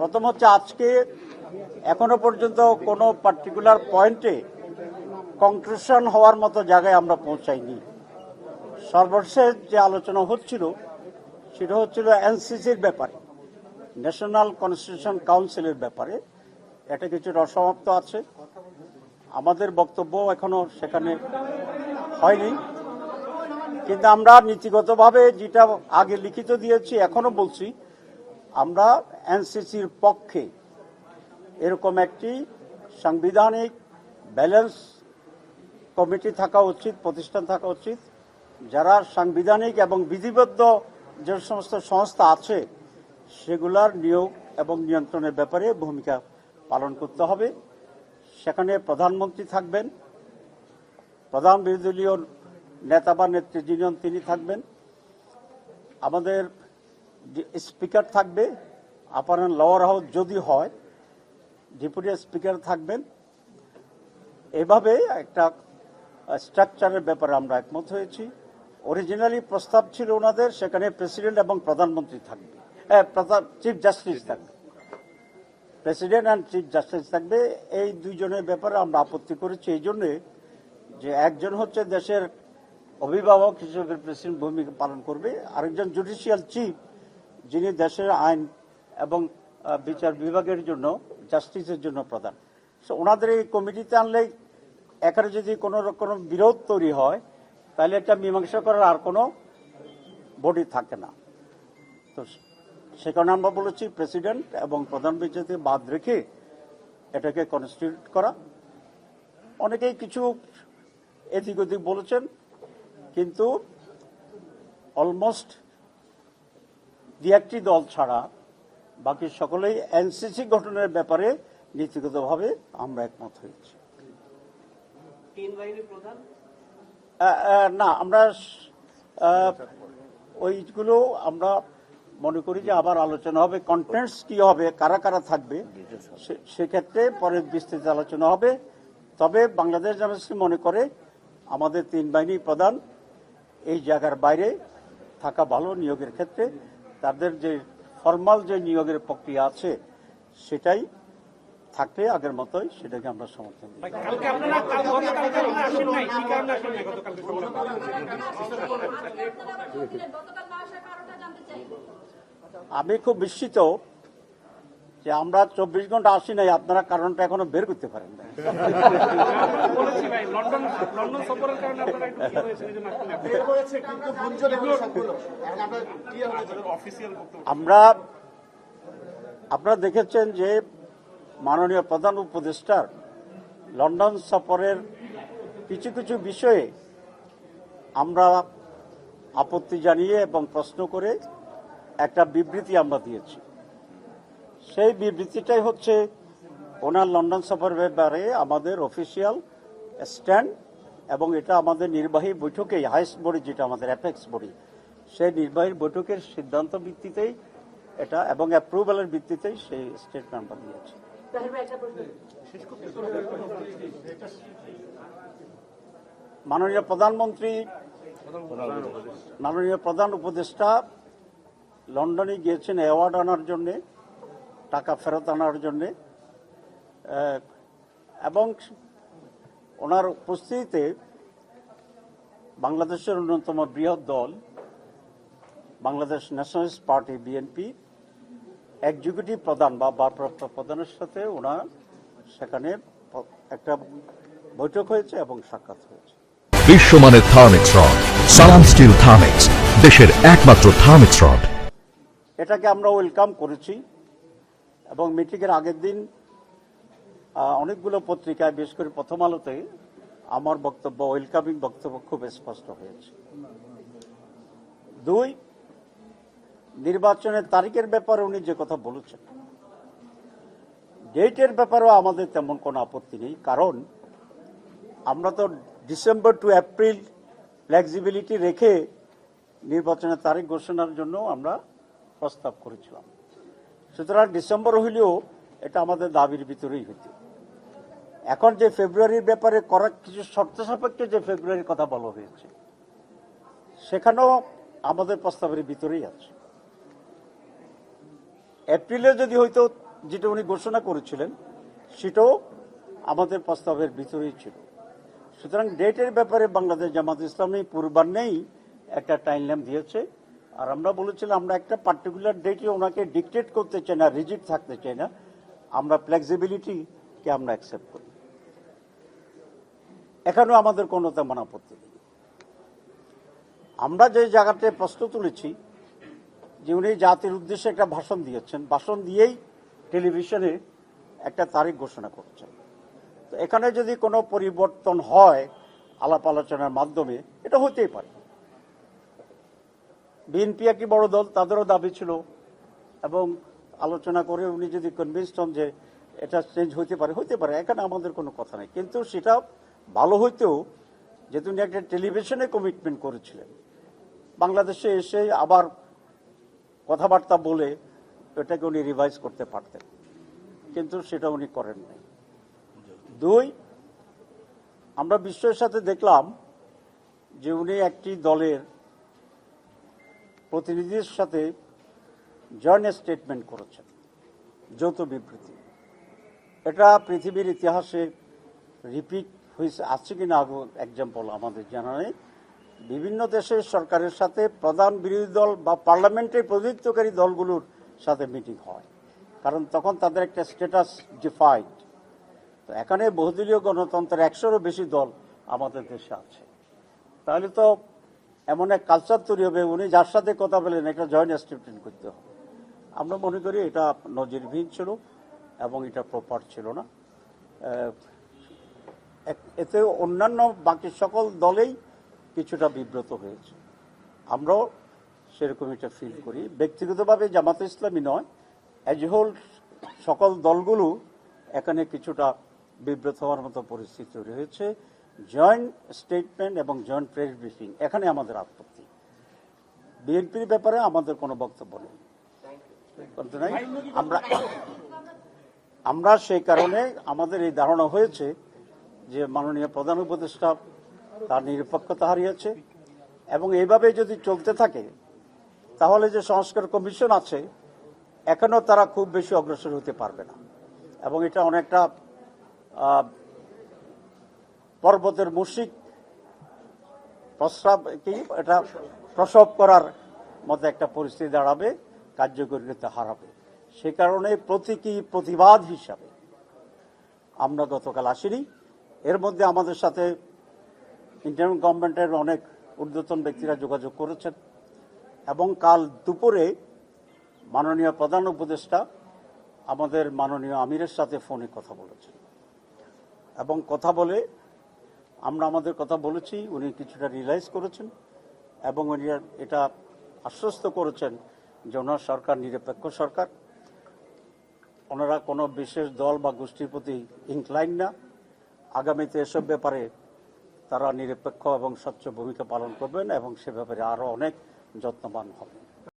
প্রথম হচ্ছে আজকে এখনও পর্যন্ত কোনো পার্টিকুলার পয়েন্টে কনক্লুশন হওয়ার মতো জায়গায় আমরা পৌঁছাইনি। সর্বশেষ যে আলোচনা হচ্ছিল, সেটা হচ্ছিল এনসিসির ব্যাপারে। ন্যাশনাল কনস্টিটিউশন কাউন্সিলের ব্যাপারে এটা কিছুটা অসমাপ্ত আছে। আমাদের বক্তব্য এখনও সেখানে হয়নি। কিন্তু আমরা নীতিগতভাবে যেটা আগে লিখিত দিয়েছি, এখনও বলছি, আমরা এনসিসির পক্ষে এরকম একটি সাংবিধানিক ব্যালেন্স কমিটি থাকা উচিত, প্রতিষ্ঠান থাকা উচিত, যারা সাংবিধানিক এবং বিধিবদ্ধ যে সমস্ত সংস্থা আছে সেগুলার নিয়োগ এবং নিয়ন্ত্রণের ব্যাপারে ভূমিকা পালন করতে হবে। সেখানে প্রধানমন্ত্রী থাকবেন। প্রধান বিরোধী দলীয় নেতা বা নেত্রী যিনিজন তিনি থাকবেন। আমাদের স্পিকার থাকবে আপার লোয়ার হাউস যদি হয় ডেপুটি স্পিকার থাকবেন। এভাবে একটা স্ট্রাকচারের ব্যাপারে আমরা একমত হয়েছি। অরিজিনালি প্রস্তাব ছিল ওনাদের, সেখানে প্রেসিডেন্ট এবং প্রধানমন্ত্রী থাকবে। চিফ জাস্টিস থাকবে। প্রেসিডেন্ট অ্যান্ড চিফ জাস্টিস থাকবে। এই দুইজনের ব্যাপারে আমরা আপত্তি করেছি। এই জন্যে যে একজন হচ্ছে দেশের অভিভাবক হিসেবে প্রেসিডেন্ট ভূমিকা পালন করবে। আরেকজন জুডিশিয়াল চিফ যিনি দেশের আইন এবং বিচার বিভাগের জন্য জাস্টিসের জন্য প্রধান। সো ওনাদের এই কমিটিতে আনলে এখানে যদি কোনো রকম বিরোধ তৈরি হয়, তাহলে এটা মীমাংসা করার আর কোনো বডি থাকে না। তো সেখানে আমরা বলেছি প্রেসিডেন্ট এবং প্রধান বিচারপতি বাদ রেখে এটাকে কনস্টিটিউট করা। অনেকেই কিছু এদিক ওদিক বলেছেন কিন্তু অলমোস্ট দু একটি দল ছাড়া বাকি সকলেই এনসিসি গঠনের ব্যাপারে নীতিগতভাবে আমরা একমত হয়েছি। না আমরা ওইগুলো আমরা মনে করি যে আবার আলোচনা হবে কন্টেন্টস কি হবে কারা কারা থাকবে সে- সেক্ষেত্রে পরে বিস্তৃত আলোচনা হবে তবে বাংলাদেশ জামাসি মনে করে আমাদের তিন বাহিনী প্রধান এই জায়গার বাইরে থাকা ভালো নিয়োগের ক্ষেত্রে তাদের যে ফর্মাল যে নিয়োগের প্রক্রিয়া আছে সেটাই থাকবে আগের মতোই সেটাকে আমরা সমর্থন দিই আমি খুব বিস্মিত যে আমরা চব্বিশ ঘণ্টা আসি নাই আপনারা কারণটা এখনও বের করতে পারেন না বলেছি ভাই লন্ডন লন্ডন সফরের কারণে আপনারা একটু কি হয়েছে এই জন্য আসেন নাই। অফিসিয়াল বক্তব্য। আমরা আপনারা দেখেছেন যে মাননীয় প্রধান উপদেষ্টার লন্ডন সফরের কিছু কিছু বিষয়ে আমরা আপত্তি জানিয়ে এবং প্রশ্ন করে একটা বিবৃতি আমরা দিয়েছি। সেই বিবৃতিটাই হচ্ছে ওনার লন্ডন সফরের ব্যাপারে আমাদের অফিসিয়াল স্ট্যান্ড এবং এটা আমাদের নির্বাহী বৈঠকেই হাইস্ট বডি যেটা আমাদের অ্যাপেক্স বডি সেই নির্বাহী বৈঠকের সিদ্ধান্ত ভিত্তিতেই এটা এবং অ্যাপ্রুভালের ভিত্তিতেই সেই স্টেটমেন্ট আমরা দিয়েছি। মাননীয় প্রধানমন্ত্রী মাননীয় প্রধান উপদেষ্টা লন্ডনে গিয়েছেন অ্যাওয়ার্ড আনার জন্যে, টাকা ফেরত আনার জন্যে। এবং ওনার উপস্থিতিতে বাংলাদেশের অন্যতম বৃহৎ দল, Bangladesh nationalist party BNP executive প্রধান বা ভারপ্রাপ্ত প্রধানের সাথে ওনার সেখানে একটা বৈঠক হয়েছে এবং সাক্ষাৎ হয়েছে। বিশ্বমানের Thermex rod, Salam steel Thermex, দেশের একমাত্র থার্মিক্স রড। এটাকে আমরা ওয়েলকাম করেছি এবং মিটিংয়ের আগের দিন অনেকগুলো পত্রিকায়, বিশেষ করে প্রথম আলোতে, আমার বক্তব্য ওয়েলকামিং বক্তব্য খুব স্পষ্ট হয়েছে। দুই, নির্বাচনের তারিখের ব্যাপারে উনি যে কথা বলেছেন, ডেটের ব্যাপারেও আমাদের তেমন কোনো আপত্তি নেই, কারণ আমরা তো ডিসেম্বর টু এপ্রিল ফ্লেক্সিবিলিটি রেখে নির্বাচনের তারিখ ঘোষণার জন্য আমরা প্রস্তাব করেছিলাম। সুতরাং ডিসেম্বর হইলেও এটা আমাদের দাবির ভিতরেই হইত। এখন যে ফেব্রুয়ারির ব্যাপারে করার কিছু শর্ত সাপেক্ষে যে ফেব্রুয়ারির কথা বলা হয়েছে, সেখানেও আমাদের প্রস্তাবের ভিতরেই আছে। এপ্রিলে যদি হয়তো যেটা উনি ঘোষণা করেছিলেন, সেটাও আমাদের প্রস্তাবের ভিতরেই ছিল। সুতরাং ডেটের ব্যাপারে বাংলাদেশ জামাত ইসলামী পূর্বান্নেই একটা টাইম দিয়েছে। আর আমরা বলেছিলাম, আমরা একটা পার্টিকুলার ডেটে ওনাকে ডিকটেট করতে চাই না রিজিট থাকতে চাই না। আমরা ফ্লেক্সিবিলিটিকে আমরা অ্যাকসেপ্ট করি। এখানেও আমাদের কোনো তেমন আপত্তি নেই। আমরা যে জায়গাতে প্রশ্ন তুলেছি, যে উনি জাতির উদ্দেশ্যে একটা ভাষণ দিয়েছেন, ভাষণ দিয়েই টেলিভিশনে একটা তারিখ ঘোষণা করছেন। তো এখানে যদি কোনো পরিবর্তন হয় আলাপ আলোচনার মাধ্যমে, এটা হতেই পারে। বিএনপি একটি বড় দল, তাদেরও দাবি ছিল। এবং আলোচনা করে উনি যদি কনভিন্সড হন যে এটা চেঞ্জ হতে পারে হতে পারে, এখানে আমাদের কোনো কথা নেই। কিন্তু সেটা ভালো হইতেও যেহেতু উনি একটা টেলিভিশনে কমিটমেন্ট করেছিলেন, বাংলাদেশে এসে আবার কথাবার্তা বলে এটাকে উনি রিভাইজ করতে পারতেন। কিন্তু সেটা উনি করেন নাই। দুই, আমরা বিশ্বের সাথে দেখলাম যে উনি একটি দলের প্রতিনিধির সাথে জয়েন্ট স্টেটমেন্ট করেছেন, যৌথ বিবৃতি। এটা পৃথিবীর ইতিহাসে রিপিট হয়েছে আছে কিনা আগে এক্সাম্পল আমাদের জানা নেই। বিভিন্ন দেশের সরকারের সাথে প্রধান বিরোধী দল বা পার্লামেন্টের প্রতিনিধিত্বকারী দলগুলোর সাথে মিটিং হয়, কারণ তখন তাদের একটা স্ট্যাটাস ডিফাইড তো এখানে বহুদলীয় গণতন্ত্রের একশোরও বেশি দল আমাদের দেশে আছে। তাহলে তো এমন এক কালচার তৈরি হবে, উনি যার সাথে কথা বলেন, একটা জয়েন্ট স্টেটমেন্ট করতে হবে। আমরা মনে করি এটা নজিরবিহীন ছিল এবং এটা প্রপার ছিল না। এতে অন্যান্য বাকি সকল দলেই কিছুটা বিব্রত হয়েছে। আমরাও সেরকম এটা ফিল করি। ব্যক্তিগতভাবে জামাত ইসলামী নয় অ্যাজ হোল সকল দলগুলো এখানে কিছুটা বিব্রত হওয়ার মতো পরিস্থিতি তৈরি হয়েছে। জয়েন্ট স্টেটমেন্ট এবং জয়েন্ট প্রেস ব্রিফিং এখানে আমাদের আপত্তি। বিএনপির ব্যাপারে আমাদের কোনো বক্তব্য নেই। আমরা আমরা সেই কারণে আমাদের এই ধারণা হয়েছে যে মাননীয় প্রধান উপদেষ্টা তার নিরপেক্ষতা হারিয়েছে এবং এইভাবে যদি চলতে থাকে, তাহলে যে সংস্কার কমিশন আছে, এখনও তারা খুব বেশি অগ্রসর হতে পারবে না। এবং এটা অনেকটা পর্বতের মুশিক, প্রস্রাব কি? এটা প্রসব করার মতো একটা পরিস্থিতি দাঁড়াবে, কার্যকরিতা হারাবে। সে কারণে প্রতীকী প্রতিবাদ হিসাবে আমরা গতকাল আসিনি। এর মধ্যে আমাদের সাথে ইন্টারিম গভর্নমেন্টের অনেক ঊর্ধ্বতন ব্যক্তিরা যোগাযোগ করেছেন এবং কাল দুপুরে মাননীয় প্রধান উপদেষ্টা আমাদের মাননীয় আমিরের সাথে ফোনে কথা বলেছেন এবং কথা বলে আমরা আমাদের কথা বলেছি, উনি কিছুটা রিয়েলাইজ করেছেন এবং উনি এটা আশ্বস্ত করেছেন যে ওনার সরকার নিরপেক্ষ সরকার। ওনারা কোনো বিশেষ দল বা গোষ্ঠীর প্রতি ইনক্লাইন না। আগামীতে এসব ব্যাপারে তারা নিরপেক্ষ এবং স্বচ্ছ ভূমিকা পালন করবেন এবং সে ব্যাপারে আরও অনেক যত্নবান হবেন।